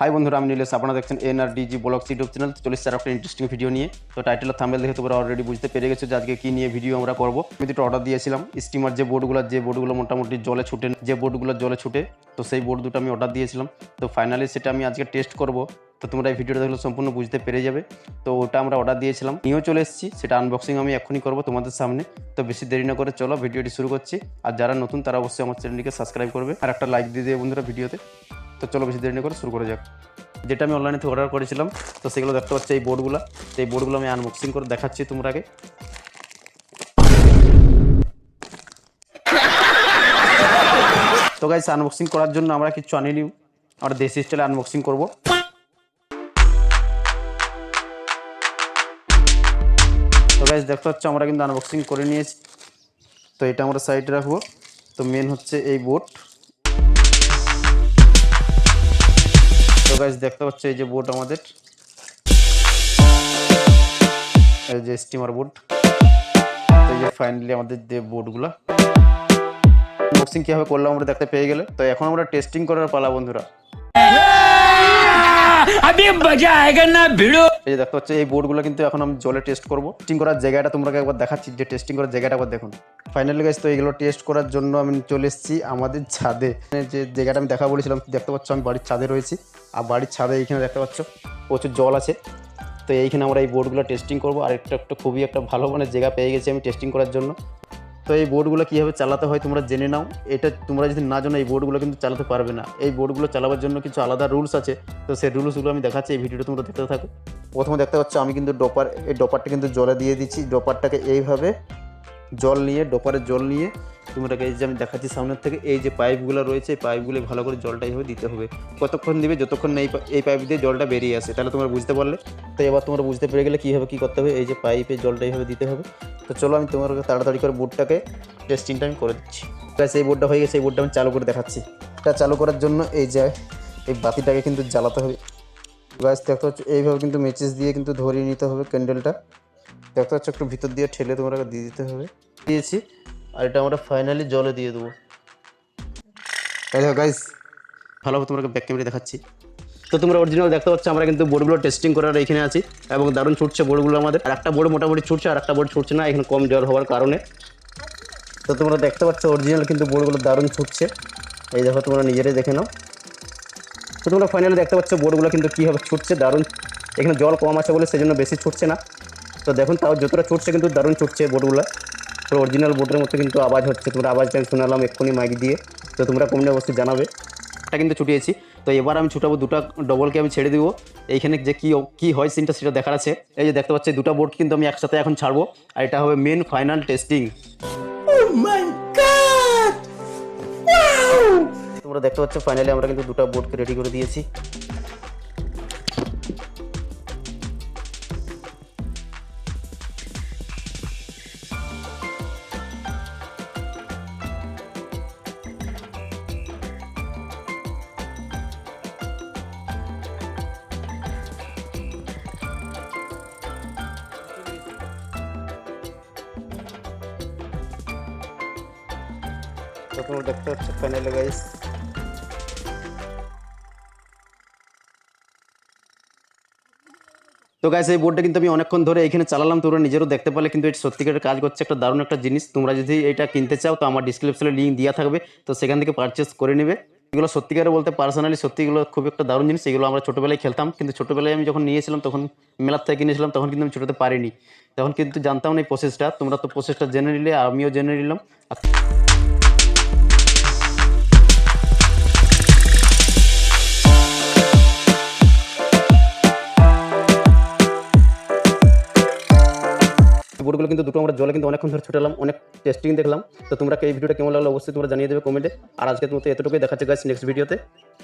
High বন্ধুরা, আমি নীলেশ। আপনারা দেখছেন N R DG blog YouTube channel চলে এসেছে আর একটা ইন্টারেস্টিং ভিডিও নিয়ে। তো টাইটেল থাম্বেল দেখে তোমরা অলরেডি বুঝতে পেরে গেছো যে আজকে কী নিয়ে ভিডিও আমরা করব। আমি দুটো অর্ডার দিয়েছিলাম। স্টিমার যে বোর্ডগুলো যে বোর্ডগুলো মোটামুটি জলে ছুটে, যে বোর্ডগুলো জলে ছুটে, তো সেই বোর্ড দুটো আমি অর্ডার দিয়েছিলাম। তো ফাইনালি সেটা আমি আজকে টেস্ট করব। তো তোমরা এই ভিডিওটা দেখলে সম্পূর্ণ বুঝতে পেরে যাবে। তো ওটা আমরা অর্ডার দিয়েছিলাম। নিয়েও চলে এসেছি। সেটা আনবক্সিং আমি এখনই করব তোমাদের সামনে। তো বেশি দেরি না করে চলো ভিডিওটি শুরু করছি। আর যারা নতুন, তারা অবশ্যই আমার চ্যানেলটিকে সাবস্ক্রাইব করবে। আর একটা লাইক দিয়ে দেবে বন্ধুরা ভিডিওতে তো চলো বেশি দেরি করে শুরু করে যাক। যেটা আমি অনলাইনে থেকে অর্ডার করেছিলাম, তো সেগুলো দেখতে পাচ্ছি এই বোর্ডগুলো তো এই বোর্ডগুলো আমি আনবক্সিং করে দেখাচ্ছি তোমরা আগে। তো গাইস আনবক্সিং করার জন্য আমরা কিছু আনিনি। আমরা দেশি স্টাইলে আনবক্সিং করব। তো গাইস দেখতে পাচ্ছ আমরা কিন্তু আনবক্সিং করে নিয়েছি। তো এটা আমরা সাইডে রাখব। তো মেন হচ্ছে এই বোর্ড তো গাইস দেখতে পাচ্ছ এই যে বোর্ড আমাদের। এই যে স্টিমার বোর্ড এই যে ফাইনালি আমাদের যে বোর্ডগুলো বক্সিং কীভাবে করলাম আমরা দেখতে পেয়ে গেলে। তো এখন আমরা টেস্টিং করার পালা, বন্ধুরা। अभी मजा आएगा ना भिड़ो এই যে দেখতে পাচ্ছ এই বোর্ডগুলো কিন্তু এখন আমি জলে টেস্ট করবো টেস্টিং করার জায়গাটা তোমরা একবার দেখাচ্ছি যে টেস্টিং করার জায়গাটা একবার দেখুন ফাইনালি গাইজ তো এগুলো টেস্ট করার জন্য আমি চলে এসেছি আমাদের ছাদে যে জায়গাটা আমি দেখা বলেছিলাম দেখতে পাচ্ছ আমি বাড়ির ছাদে রয়েছি আর বাড়ির ছাদে এইখানে দেখতে পাচ্ছ প্রচুর জল আছে তো এইখানে আমরা এই বোর্ডগুলো টেস্টিং করবো আর একটা একটা খুবই একটা ভালো মানে জায়গা পেয়ে গেছি আমি টেস্টিং করার জন্য তো এই বোর্ডগুলো কীভাবে চালাতে হয় তোমরা জেনে নাও। এটা তোমরা যদি না জানো, এই বোর্ডগুলো কিন্তু চালাতে পারবে না। এই বোর্ডগুলো চালাবার জন্য কিছু আলাদা রুলস আছে। তো সেই রুলসগুলো আমি দেখাচ্ছি, এই ভিডিওটা তোমরা দেখতে থাকো। প্রথমে দেখতে পাচ্ছ, আমি কিন্তু ডপার, এই ডপারটা কিন্তু জলে দিয়ে দিচ্ছি। ডপারটাকে এইভাবে জল নিয়ে ডপারে জল নিয়ে তোমরাকে এই যে আমি দেখাচ্ছি সামনের থেকে, এই যে পাইপগুলো রয়েছে, এই পাইপগুলো ভালো করে জলটা এইভাবে দিতে হবে। কতক্ষণ দিবে, যতক্ষণ এই এই পাইপ দিয়ে জলটা বেরিয়ে আসে। তাহলে তোমরা বুঝতে পারলে। তো এবার তোমরা বুঝতে পেরে গেলে কীভাবে কী করতে হবে, এই যে পাইপে জলটা এইভাবে দিতে হবে। তো চলো আমি তোমাকে তাড়াতাড়ি করে বোর্ডটাকে টেস্টিংটা আমি করে দিচ্ছি। ব্যাস, এই বোর্ডটা হয়ে গেছে, এই বোর্ডটা আমি চালু করে দেখাচ্ছি। এটা চালু করার জন্য এই যে, এই বাতিটাকে কিন্তু জ্বালাতে হবে। গাছ দেখতে পাচ্ছ, এইভাবে কিন্তু মেচেস দিয়ে কিন্তু ধরিয়ে নিতে হবে ক্যান্ডেলটা দেখতে পাচ্ছ, একটু ভিতর দিয়ে ঠেলে তোমরা দিয়ে দিতে হবে। দিয়েছি, আর এটা আমরা ফাইনালি জলে দিয়ে দেবো। দেখো গাইস ভালোভাবে তোমাকে ব্যাক ক্যামেরা দেখাচ্ছি। তো তোমরা অরিজিনাল দেখতে পাচ্ছ, আমরা কিন্তু বোর্ডগুলো টেস্টিং করার এখানে আছি এবং দারুণ ছুটছে বোর্ডগুলো আমাদের। আর একটা বোর্ড মোটামুটি ছুটছে, আর একটা বোর্ড ছুটছে না, এখানে কম জল হওয়ার কারণে। তো তোমরা দেখতে পাচ্ছ অরিজিনাল কিন্তু বোর্ডগুলো দারুণ ছুটছে। এই দেখো, তোমরা নিজেরাই দেখে নাও। তো তোমরা ফাইনালি দেখতে পাচ্ছ বোর্ডগুলো কিন্তু কীভাবে ছুটছে, দারুণ। এখানে জল কম আছে বলে সেজন্য বেশি ছুটছে না। তো দেখুন, তাও যতটা ছুটছে কিন্তু দারুণ ছুটছে বোর্ডগুলো পুরো অরিজিনাল বোর্ডের মতো কিন্তু আওয়াজ হচ্ছে। তোমরা আওয়াজটা আমি শোনালাম এক্ষুনি মাইক দিয়ে। তো তোমরা কমনে অবশ্যই জানাবে। এটা কিন্তু ছুটিয়েছি। তো এবার আমি ছুটাবো দুটা ডবলকে আমি ছেড়ে দিব। এইখানে যে কী কী হয় সিনটা সেটা দেখার আছে। এই যে দেখতে পাচ্ছি দুটো বোর্ড কিন্তু আমি একসাথে এখন ছাড়বো। আর এটা হবে মেন ফাইনাল টেস্টিং তোমরা দেখতে পাচ্ছ ফাইনালি আমরা কিন্তু দুটা বোর্ডকে রেডি করে দিয়েছি। তোমরা দেখতে পাচ্ছ ফাইনালি গাইস তো গাইস এই বোর্ডটা কিন্তু আমি অনেকক্ষণ ধরে এখানে চালালাম, তোমরা নিজেরও দেখতে পারলে কিন্তু এটা সত্যিকারের কাজ করছে একটা দারুণ একটা জিনিস। তোমরা যদি এটা কিনতে চাও, তো আমার ডিসক্রিপশনে লিঙ্ক দেওয়া থাকবে, তো সেখান থেকে পারচেস করে নেবে। এগুলো সত্যিকারে বলতে পার্সোনালি সত্যি এগুলো খুব একটা দারুণ জিনিস, এগুলো আমরা ছোটোবেলায় খেলতাম, কিন্তু ছোটোবেলায় আমি যখন নিয়েছিলাম, তখন মেলার থেকে কিনেছিলাম, তখন কিন্তু আমি ছোটোতে পারিনি। তখন কিন্তু জানতাম না এই প্রসেসটা তোমরা তো প্রসেসটা জেনে নিলে, আমিও জেনে নিলাম। বোর্ডগুলো কিন্তু দুটো আমরা জলে কিন্তু অনেকক্ষণ ধরে ছুটালাম, অনেক টেস্টিং দেখলাম। তো তোমরা এই ভিডিওটা কেমন লাগল অবশ্যই তোমরা জানিয়ে দেবে কমেন্টে আর আজকের মতো এতটুকুই, দেখাচ্ছে গাছ নেক্সট ভিডিওতে